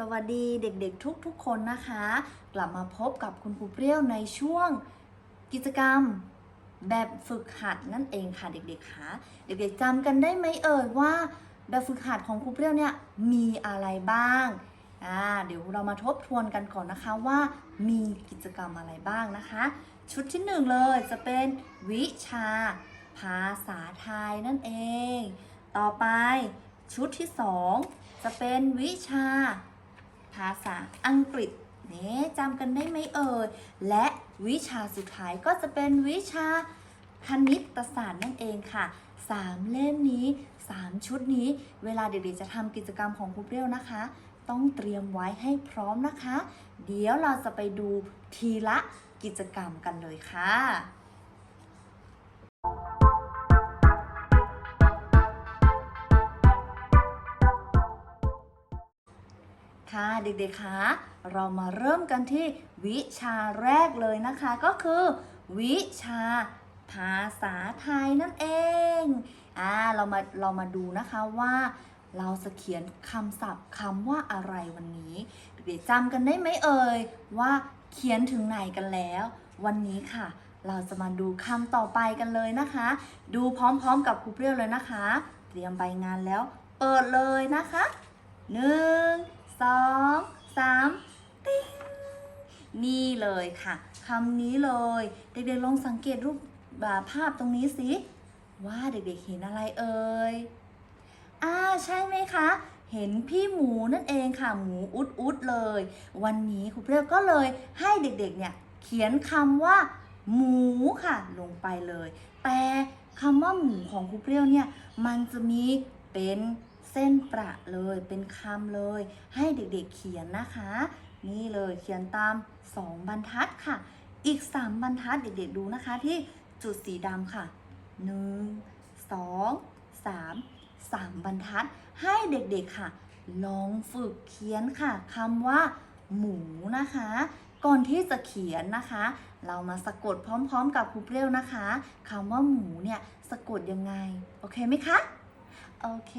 สวัสดีเด็กๆทุกๆคนนะคะ กลับมาพบกับคุณครูเปรี้ยวในช่วงกิจกรรมแบบฝึกหัดนั่นเองค่ะเด็กๆคะเด็กๆจำกันได้ไหมเอ่ยว่า แบบฝึกหัดของครูเปรี้ยวเนี่ยมีอะไรบ้างอ่าเดี๋ยวเรามาทบทวนกันก่อนนะคะว่ามีกิจกรรมอะไรบ้างนะคะ ชุดที่หนึ่งเลยจะเป็นวิชา ภาษาไทยนั่นเอง ต่อไปชุดที่สองจะเป็นวิชา ภาษาอังกฤษเนี่ยจำกันได้ไหมเอ่ย และวิชาสุดท้ายก็จะเป็นวิชาคณิตศาสตร์นั่นเองค่ะสามเล่มนี้ 3 ชุดนี้ เวลาเด็กๆจะทำกิจกรรมของครูเปรี้ยวนะคะ ต้องเตรียมไว้ให้พร้อมนะคะ เดี๋ยวเราจะไปดูทีละกิจกรรมกันเลยค่ะ ค่ะเด็กๆคะเรามาเริ่มกันที่วิชาแรกเลยนะคะก็คือ วิชาภาษาไทยนั่นเองอ่าเรามาเรามาดูนะคะว่า เราจะเขียนคำศัพท์คำว่าอะไรวันนี้ เด็กๆจำกันได้ไหมเอ่ยว่าเขียนถึงไหนกันแล้ว วันนี้ค่ะ เราจะมาดูคำต่อไปกันเลยนะคะ ดูพร้อมๆกับครูเปรี้ยวเลยนะคะ เตรียมใบงานแล้ว เปิดเลยนะคะหนึ่ง สองสามติ้งนี่เลยค่ะคำนี้เลย เด็กๆลองสังเกตรูปบบภาพตรงนี้สิ ว่าเด็กๆเห็นอะไรเอ่ยอ่าใช่ไหมคะ เห็นพี่หมูนั่นเองค่ะ หมูอุดอุดเลย วันนี้ครูเปรี้ยวก็เลยให้เด็กๆเนี่ยเขียนคำว่า หมูค่ะ ลงไปเลย แต่คำว่าหมูของครูเปรี้ยวเนี่ย มันจะมีเป็น ส้นประเลยเป็นคำเลย ให้เด็กๆเขียนนะคะ นี่เลยเขียนตาม 2 บรรทัดค่ะ อีก 3 บรรทัดเด็กๆดูนะคะที่จุดสีดำค่ะ 1 2 3 3 บรรทัด ให้เด็กๆค่ะ ลองฝึกเขียนค่ะคำว่า หมูนะคะ ก่อนที่จะเขียนนะคะ เรามาสะกดพร้อม ๆ กับครูเปรี้ยวนะคะคำว่าหมูเนี่ยสะกดยังไง โอเคไหมคะ โอเค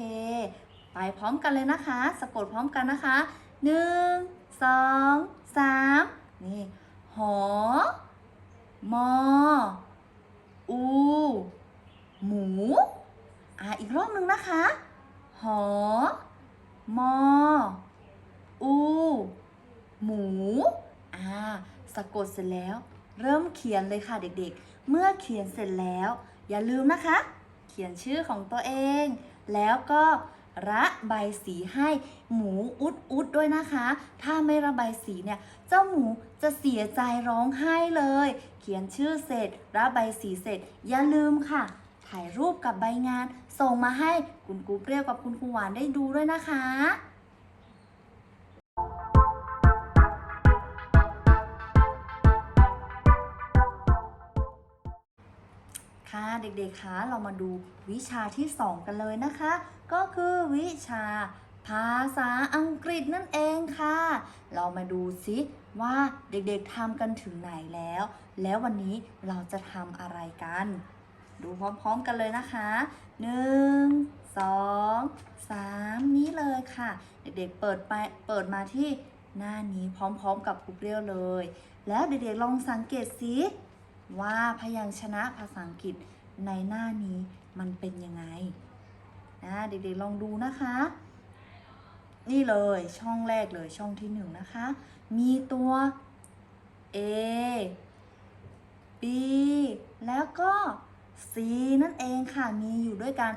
ไปพร้อมกันเลยนะคะ สะกดพร้อมกันนะคะหนึ่งสองสามนี่ หอ มอ อู หมู อ่าอีกรอบหนึ่งนะคะ หอ มอ อู หมู อ่า สะกดเสร็จแล้ว เริ่มเขียนเลยค่ะเด็กๆ เมื่อเขียนเสร็จแล้ว อย่าลืมนะคะ เขียนชื่อของตัวเอง แล้วก็ ระบายสีให้หมูอุดอุดด้วยนะคะ ถ้าไม่ระบายสีเนี่ยเจ้าหมูจะเสียใจร้องไห้เลย เขียนชื่อเสร็จ ระบายสีเสร็จ อย่าลืมค่ะ ถ่ายรูปกับใบงาน ส่งมาให้คุณกูเปรี้ยวกับคุณครูหวานได้ดูด้วยนะคะ ค่ะเด็กๆคะเรามาดูวิชาที่ 2 กันเลยนะคะ ก็คือวิชาภาษาอังกฤษนั่นเองค่ะ เรามาดูซิว่าเด็กๆทำกันถึงไหนแล้ว แล้ววันนี้เราจะทำอะไรกัน ดูพร้อมๆกันเลยนะคะ 1 2 3 นี้เลยค่ะ เด็กๆเปิดไปเปิดมาที่หน้านี้พร้อมๆกับครูเปรี้ยวเลย แล้วเด็กๆลองสังเกตสิ ว่าพยัญชนะภาษาอังกฤษในหน้านี้มันเป็นยังไงนะเด็กๆลองดูนะคะ นี่เลยช่องแรกเลยช่องที่หนึ่งนะคะ มีตัว A B แล้วก็ C นั่นเองค่ะ มีอยู่ด้วยกัน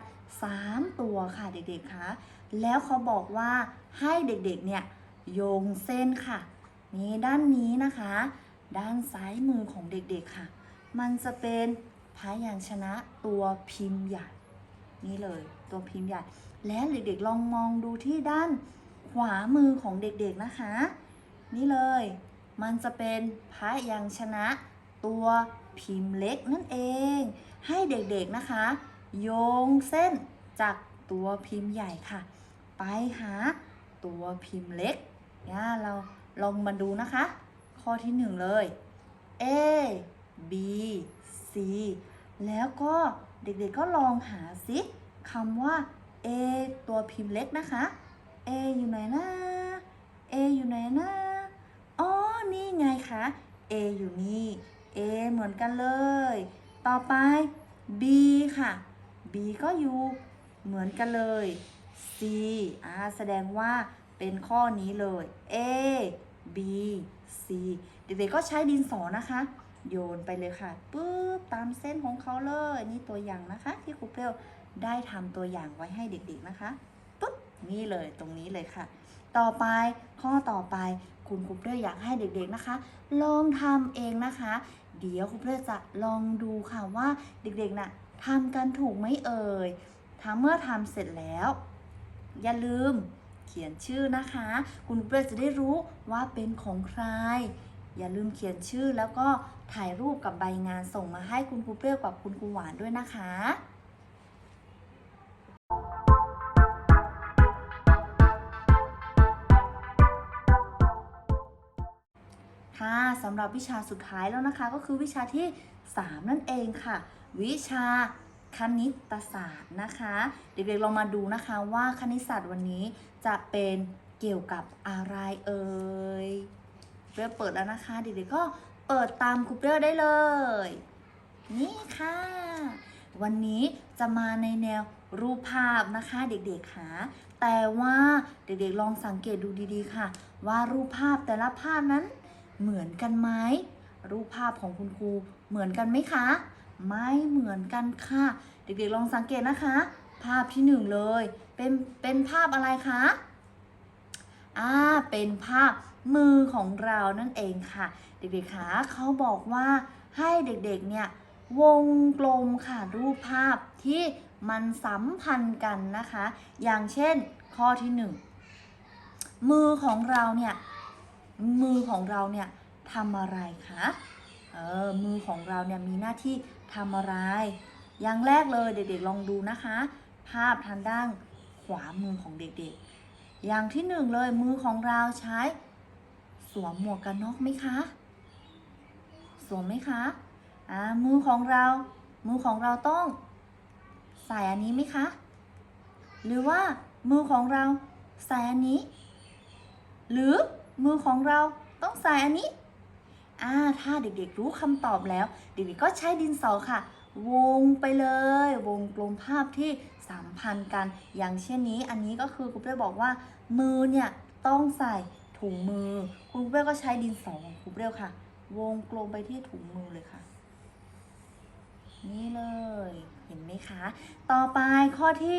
3 ตัวค่ะเด็กๆคะแล้วเขาบอกว่าให้เด็กๆเนี่ยโยงเส้นค่ะ นี่ด้านนี้นะคะ ด้านซ้ายมือของเด็กๆค่ะ มันจะเป็นพยัญชนะตัวพิมพ์ใหญ่ นี่เลยตัวพิมพ์ใหญ่ และเด็กๆลองมองดูที่ด้านขวามือของเด็กๆนะคะ นี่เลย มันจะเป็นพยัญชนะตัวพิมพ์เล็กนั่นเอง ให้เด็กๆนะคะ โยงเส้นจากตัวพิมพ์ใหญ่ค่ะ ไปหาตัวพิมพ์เล็กเนี่ยเราลองมาดูนะคะ ข้อที่หนึ่งเลย A B C แล้วก็เด็กๆก็ลองหาซิคำว่า A ตัวพิมพ์เล็กนะคะ A อยู่ไหนนะ A อยู่ไหนนะอ๋อนี่ไงคะ A อยู่นี่ A เหมือนกันเลย ต่อไป B ค่ะ B ก็อยู่เหมือนกันเลย C อ่าแสดงว่าเป็นข้อนี้เลย A B C เด็กๆก็ใช้ดินสอนะคะ โยนไปเลยค่ะปุ๊บตามเส้นของเขาเลย นี่ตัวอย่างนะคะ ที่ครูเปรี้ยวได้ทำตัวอย่างไว้ให้เด็กๆนะคะปุ๊บนี่เลยตรงนี้เลยค่ะ ต่อไปข้อต่อไปคุณครูเปรี้ยวอยากให้เด็กๆนะคะ ลองทำเองนะคะ เดี๋ยวครูเปรี้ยวจะลองดูค่ะว่าเด็กๆน่ะทำกันถูกไหมเอ่ยถ้าเมื่อทำเสร็จแล้ว อย่าลืมเขียนชื่อนะคะ คุณครูเปรี้ยวจะได้รู้ว่าเป็นของใคร อย่าลืมเขียนชื่อแล้วก็ถ่ายรูปกับใบงานส่งมาให้คุณครูเปรี้ยวกับคุณครูหวานด้วยนะคะค่ะสำหรับวิชาสุดท้ายแล้วนะคะ ก็คือวิชาที่ 3 นั่นเองค่ะ วิชาคณิตศาสตร์นะคะ เด็กๆลองมาดูนะคะว่าคณิตศาสตร์วันนี้จะเป็นเกี่ยวกับอะไรเอ่ย เปรี้ยวเปิดแล้วนะคะเด็กๆก็เปิดตามครูเปรี้ยวได้เลย นี่ค่ะ วันนี้จะมาในแนวรูปภาพนะคะเด็กๆค่ะแต่ว่าเด็กๆลองสังเกตดูดีๆค่ะ ว่ารูปภาพแต่ละภาพนั้นเหมือนกันไหมรูปภาพของคุณครูเหมือนกันไหมคะ ไม่เหมือนกันค่ะ เด็กๆลองสังเกตนะคะ ภาพที่หนึ่งเลย เป็นเป็นภาพอะไรคะ เป็นภาพมือของเรานั่นเองค่ะ เด็กๆคะเขาบอกว่าให้เด็กๆเนี่ยวงกลมค่ะรูปภาพที่มันสัมพันธ์กันนะคะ อย่างเช่นข้อที่หนึ่งมือของเราเนี่ยมือของเราเนี่ยทำอะไรคะเออมือของเราเนี่ยมีหน้าที่ทำอะไร อย่างแรกเลยเด็กๆลองดูนะคะ ภาพทางด้านขวามือของเด็กๆ อย่างที่หนึ่งเลยมือของเราใช้ สวมหมวกกันน็อกไหมคะ สวมไหมคะอ่ามือของเรา มือของเราต้อง ใส่อันนี้ไหมคะ หรือว่ามือของเราใส่อันนี้ หรือมือของเราต้องใส่อันนี้อ่าถ้าเด็กๆรู้คำตอบแล้ว เด็กๆก็ใช้ดินสอค่ะ วงไปเลย วงกลมภาพที่สัมพันธ์กัน อย่างเช่นนี้ อันนี้ก็คือครูเป้บอกว่า มือเนี่ยต้องใส่ถุงมือครูเป้ก็ใช้ดินสอของครูเป้ค่ะ วงกลมไปที่ถุงมือเลยค่ะ นี่เลยเห็นไหมคะ ต่อไปข้อที่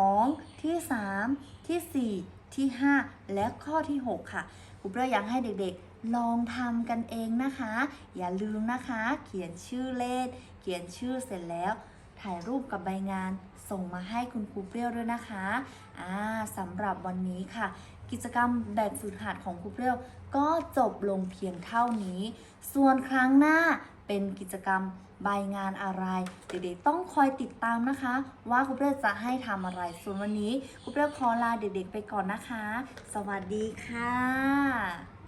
2 ที่ 3 ที่ 4 ที่ 5 และข้อที่ 6 ค่ะครูเป้อยากให้เด็กๆ ลองทำกันเองนะคะ อย่าลืมนะคะ เขียนชื่อเล่นเขียนชื่อเสร็จแล้ว ถ่ายรูปกับใบงาน ส่งมาให้คุณครูเปรี้ยวด้วยนะคะอ่าสำหรับวันนี้ค่ะ กิจกรรมแบบฝึกหัดของครูเปรี้ยว ก็จบลงเพียงเท่านี้ ส่วนครั้งหน้าเป็นกิจกรรมใบงานอะไร เด็กๆต้องคอยติดตามนะคะ ว่าครูเปรี้ยวจะให้ทำอะไร ส่วนวันนี้ครูเปรี้ยวขอลาเด็กๆไปก่อนนะคะ สวัสดีค่ะ